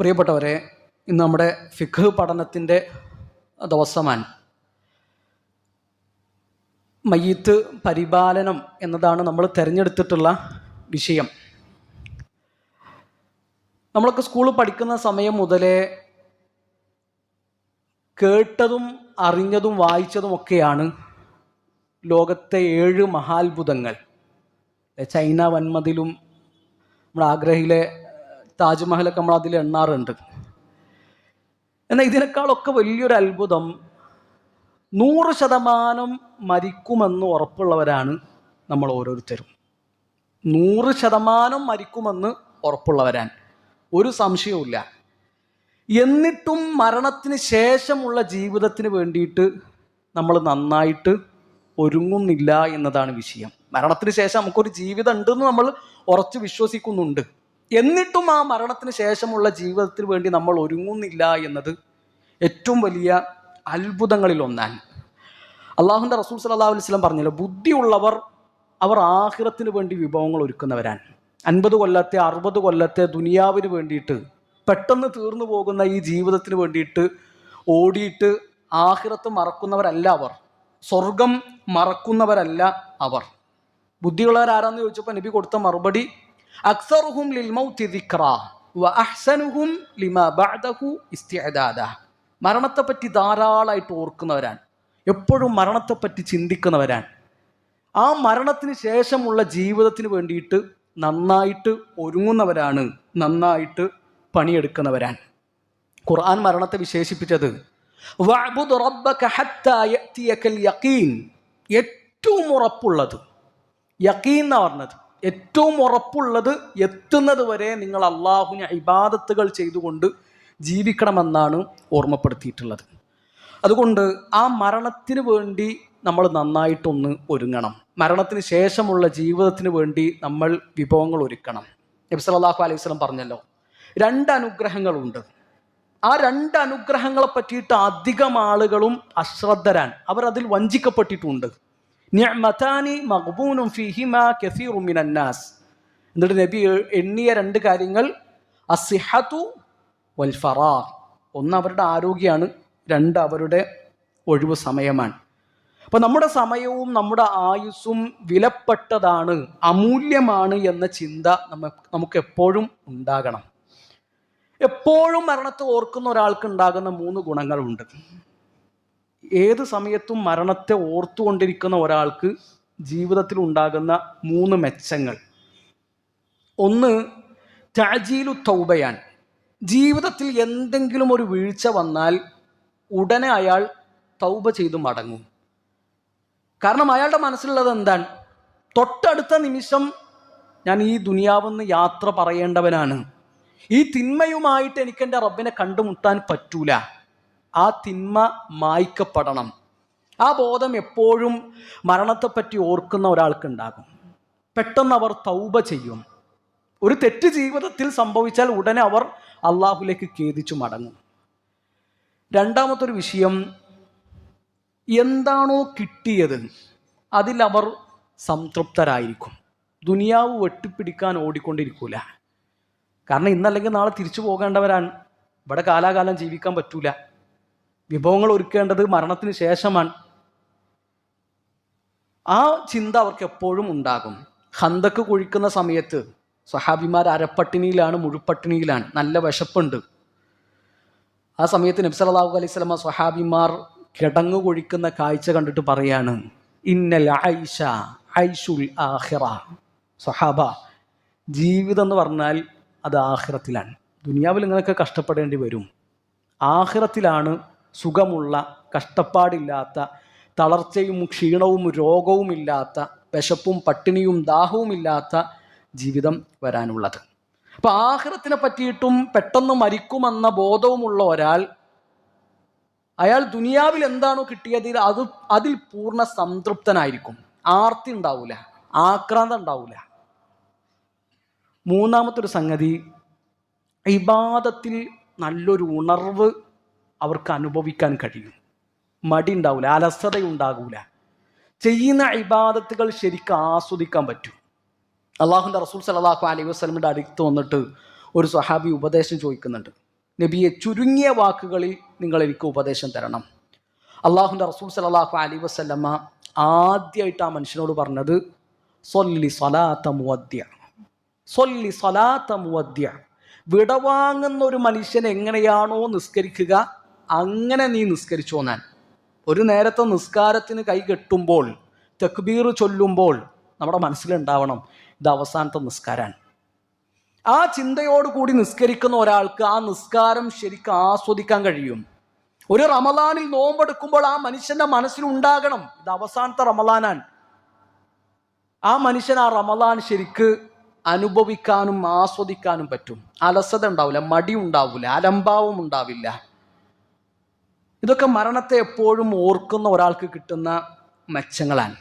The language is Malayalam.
പ്രിയപ്പെട്ടവരെ ഇന്ന് നമ്മുടെ ഫിഖ് പഠനത്തിന്റെ ദിവസമാണ്. മയ്യത്ത് പരിപാലനം എന്നതാണ് നമ്മൾ തിരഞ്ഞെടുത്തിട്ടുള്ള വിഷയം. നമ്മളൊക്കെ സ്കൂളിൽ പഠിക്കുന്ന സമയം മുതലേ കേട്ടതും അറിഞ്ഞതും വായിച്ചതും ഒക്കെയാണ് ലോകത്തെ ഏഴ് മഹാത്ഭുതങ്ങൾ. ചൈന വന്മതിലും നമ്മുടെ ആഗ്രഹിലെ താജ്മഹലൊക്കെ നമ്മൾ അതിൽ എണ്ണാറുണ്ട്. എന്നാൽ ഇതിനേക്കാളൊക്കെ വലിയൊരു അത്ഭുതം നൂറ് ശതമാനം മരിക്കുമെന്ന് ഉറപ്പുള്ളവരാണ് നമ്മൾ ഓരോരുത്തരും. നൂറ് ശതമാനം മരിക്കുമെന്ന് ഉറപ്പുള്ളവരാണ് ഒരു സംശയവുമില്ല എന്നിട്ടും മരണത്തിന് ശേഷമുള്ള ജീവിതത്തിന് വേണ്ടിയിട്ട് നമ്മൾ നന്നായിട്ട് ഒരുങ്ങുന്നില്ല എന്നതാണ് വിഷയം. മരണത്തിന് ശേഷം നമുക്കൊരു ജീവിതം ഉണ്ടെന്ന് നമ്മൾ ഉറച്ച് വിശ്വസിക്കുന്നുണ്ട്. എന്നിട്ടും ആ മരണത്തിന് ശേഷമുള്ള ജീവിതത്തിന് വേണ്ടി നമ്മൾ ഒരുങ്ങുന്നില്ല എന്നത് ഏറ്റവും വലിയ അത്ഭുതങ്ങളിൽ ഒന്നാണ്. അള്ളാഹുന്റെ റസൂൽ സല്ലാ അലൈഹി സ്വലം പറഞ്ഞല്ലോ ബുദ്ധിയുള്ളവർ അവർ ആഹിറത്തിന് വേണ്ടി വിഭവങ്ങൾ ഒരുക്കുന്നവരാണ്. അൻപത് കൊല്ലത്തെ അറുപത് കൊല്ലത്തെ ദുനിയാവിന് വേണ്ടിയിട്ട് പെട്ടെന്ന് തീർന്നു പോകുന്ന ഈ ജീവിതത്തിന് വേണ്ടിയിട്ട് ഓടിയിട്ട് ആഹിറത്ത് മറക്കുന്നവരല്ല അവർ. സ്വർഗം മറക്കുന്നവരല്ല അവർ. ബുദ്ധിയുള്ളവരാരാന്ന് ചോദിച്ചപ്പോൾ നബി കൊടുത്ത മറുപടി അക്സറുഹും ലിൽമൗത്തി ദിക്റ വ അഹ്സനുഹും ലിമാ ബഅദഹു ഇസ്തിഅദാദ. മരണത്തെപ്പറ്റി ധാരാളമായിട്ട് ഓർക്കുന്നവരാണ്. എപ്പോഴും മരണത്തെപ്പറ്റി ചിന്തിക്കുന്നവരാണ്. ആ മരണത്തിന് ശേഷമുള്ള ജീവിതത്തിന് വേണ്ടിയിട്ട് നന്നായിട്ട് ഒരുങ്ങുന്നവരാണ് നന്നായിട്ട് പണിയെടുക്കുന്നവരാണ്. ഖുർആൻ മരണത്തെ വിശേഷിപ്പിച്ചത് ഏറ്റവും ഉറപ്പുള്ളത് യഖീൻ എന്ന് പറഞ്ഞത്. ഏറ്റവും ഉറപ്പുള്ളത് എത്തുന്നത് വരെ നിങ്ങൾ അള്ളാഹുവിന് ഇബാദത്തുകൾ ചെയ്തുകൊണ്ട് ജീവിക്കണമെന്നാണ് ഓർമ്മപ്പെടുത്തിയിട്ടുള്ളത്. അതുകൊണ്ട് ആ മരണത്തിന് വേണ്ടി നമ്മൾ നന്നായിട്ടൊന്ന് ഒരുങ്ങണം. മരണത്തിന് ശേഷമുള്ള ജീവിതത്തിന് വേണ്ടി നമ്മൾ വിഭവങ്ങൾ ഒരുക്കണം. നബി സല്ലല്ലാഹു അലൈഹി സ്വലം പറഞ്ഞല്ലോ രണ്ട് അനുഗ്രഹങ്ങളുണ്ട്. ആ രണ്ട് അനുഗ്രഹങ്ങളെ പറ്റിയിട്ട് അധികം ആളുകളും അശ്രദ്ധരാൻ അവർ അതിൽ വഞ്ചിക്കപ്പെട്ടിട്ടുണ്ട്. നിഅ്മതാനി മഖ്ബൂനും ഫീഹിമാ കസീറു മിനന്നാസ് എന്നിട്ട് നബി എണ്ണിയ രണ്ട് കാര്യങ്ങൾ. അസ്സിഹത്തു വൽ ഫറാ ഒന്ന് അവരുടെ ആരോഗ്യമാണ് രണ്ട് അവരുടെ ഒഴിവ് സമയമാണ്. അപ്പോൾ നമ്മുടെ സമയവും നമ്മുടെ ആയുസ്സും വിലപ്പെട്ടതാണ് അമൂല്യമാണ് എന്ന ചിന്ത നമ്മ നമുക്ക് എപ്പോഴും ഉണ്ടാകണം. എപ്പോഴും മരണത്തെ ഓർക്കുന്ന ഒരാൾക്ക് ഉണ്ടാകുന്ന മൂന്ന് ഗുണങ്ങളുണ്ട്. ഏത് സമയത്തും മരണത്തെ ഓർത്തുകൊണ്ടിരിക്കുന്ന ഒരാൾക്ക് ജീവിതത്തിൽ ഉണ്ടാകുന്ന മൂന്ന് മെച്ചങ്ങൾ. ഒന്ന് താജീലു തൗബയാൻ ജീവിതത്തിൽ എന്തെങ്കിലും ഒരു വീഴ്ച വന്നാൽ ഉടനെ അയാൾ തൗബ ചെയ്തു മടങ്ങും. കാരണം അയാളുടെ മനസ്സിലുള്ളത് എന്താണ്? തൊട്ടടുത്ത നിമിഷം ഞാൻ ഈ ദുനിയാവെന്ന് യാത്ര പറയേണ്ടവനാണ്. ഈ തിന്മയുമായിട്ട് എനിക്ക് എന്റെ റബ്ബിനെ കണ്ടുമുട്ടാൻ പറ്റൂല. ആ തിന്മ മായ്ക്കപ്പെടണം. ആ ബോധം എപ്പോഴും മരണത്തെപ്പറ്റി ഓർക്കുന്ന ഒരാൾക്കുണ്ടാകും. പെട്ടെന്ന് അവർ തൗബ ചെയ്യും. ഒരു തെറ്റ് ജീവിതത്തിൽ സംഭവിച്ചാൽ ഉടനെ അവർ അള്ളാഹുലേക്ക് ഖേദിച്ചു മടങ്ങും. രണ്ടാമത്തൊരു വിഷയം എന്താണോ കിട്ടിയത് അതിലവർ സംതൃപ്തരായിരിക്കും. ദുനിയാവ് വെട്ടിപ്പിടിക്കാൻ ഓടിക്കൊണ്ടിരിക്കൂല. കാരണം ഇന്നല്ലെങ്കിൽ നാളെ തിരിച്ചു പോകേണ്ടവരാണ്. ഇവിടെ കാലാകാലം ജീവിക്കാൻ പറ്റൂല. വിഭവങ്ങൾ ഒരുക്കേണ്ടത് മരണത്തിന് ശേഷമാണ്. ആ ചിന്ത അവർക്ക് എപ്പോഴും ഉണ്ടാകും. ഹന്തക്ക് കുഴിക്കുന്ന സമയത്ത് സഹാബിമാർ അരപ്പട്ടിണിയിലാണ് മുഴുപ്പട്ടിണിയിലാണ് നല്ല വിശപ്പുണ്ട്. ആ സമയത്ത് നബ്സലാഹു അലൈഹി സ്വലമ സ്വഹാബിമാർ കിടങ്ങു കൊഴിക്കുന്ന കാഴ്ച കണ്ടിട്ട് പറയാണ് ഇന്നൽ ഐഷ ഐഷുൽ ആഹിറ സ്വഹാബ ജീവിതം എന്ന് പറഞ്ഞാൽ അത് ആഹിറത്തിലാണ് ദുനിയാവിൽ ഇങ്ങനെയൊക്കെ കഷ്ടപ്പെടേണ്ടി വരും. ആഹിറത്തിലാണ് സുഖമുള്ള കഷ്ടപ്പാടില്ലാത്ത തളർച്ചയും ക്ഷീണവും രോഗവുമില്ലാത്ത വിശപ്പും പട്ടിണിയും ദാഹവുമില്ലാത്ത ജീവിതം വരാനുള്ളത്. അപ്പം ആഹ്റത്തിനെ പറ്റിയിട്ടും പെട്ടെന്ന് മരിക്കുമെന്ന ബോധവുമുള്ള ഒരാൾ അയാൾ ദുനിയാവിൽ എന്താണോ കിട്ടിയത് അത് അതിൽ പൂർണ സംതൃപ്തനായിരിക്കും. ആർത്തി ഉണ്ടാവൂല ആക്രാന്തം ഉണ്ടാവൂല. മൂന്നാമത്തെ ഒരു സംഗതി ഇബാദത്തിൽ നല്ലൊരു ഉണർവ് അവർക്ക് അനുഭവിക്കാൻ കഴിയും. മടി ഉണ്ടാവില്ല അലസത ഉണ്ടാകൂല ചെയ്യുന്ന ഇബാദത്തുകൾ ശരിക്കും ആസ്വദിക്കാൻ പറ്റും. അള്ളാഹുന്റെ റസൂൽ സലാഹു അലൈഹി വസ്ലമിന്റെ അടുത്ത് വന്നിട്ട് ഒരു സ്വഹാബി ഉപദേശം ചോദിക്കുന്നുണ്ട്. നബിയെ ചുരുങ്ങിയ വാക്കുകളിൽ നിങ്ങൾ എനിക്ക് ഉപദേശം തരണം. അള്ളാഹുന്റെ റസൂൽ സലാഹു അലി വസ്ലമ്മ ആദ്യമായിട്ട് ആ മനുഷ്യനോട് പറഞ്ഞത് സൊല്ലി സലാത്ത മുവദ്യ. സൊല്ലി സലാത്ത മുവദ്യ. വിടവാങ്ങുന്ന ഒരു മനുഷ്യൻ എങ്ങനെയാണോ നിസ്കരിക്കുക അങ്ങനെ നീ നിസ്കരിച്ചോ ഞാൻ. ഒരു നേരത്തെ നിസ്കാരത്തിന് കൈ കെട്ടുമ്പോൾ തെക്ബീർ ചൊല്ലുമ്പോൾ നമ്മുടെ മനസ്സിലുണ്ടാവണം ഇത് അവസാനത്തെ നിസ്കാരമാണ് ആ ചിന്തയോടുകൂടി നിസ്കരിക്കുന്ന ഒരാൾക്ക് ആ നിസ്കാരം ശരിക്കും ആസ്വദിക്കാൻ കഴിയും. ഒരു റമലാനിൽ നോമ്പെടുക്കുമ്പോൾ ആ മനുഷ്യന്റെ മനസ്സിലുണ്ടാകണം ഇത് അവസാനത്തെ റമലാനാൻ ആ മനുഷ്യൻ ആ റമലാൻ ശരിക്ക് അനുഭവിക്കാനും ആസ്വദിക്കാനും പറ്റും. അലസത ഉണ്ടാവില്ല മടി ഉണ്ടാവില്ല അലംഭാവം ഉണ്ടാവില്ല. ഇതൊക്കെ മരണത്തെ എപ്പോഴും ഓർക്കുന്ന ഒരാൾക്ക് കിട്ടുന്ന മെച്ചങ്ങളാണ്.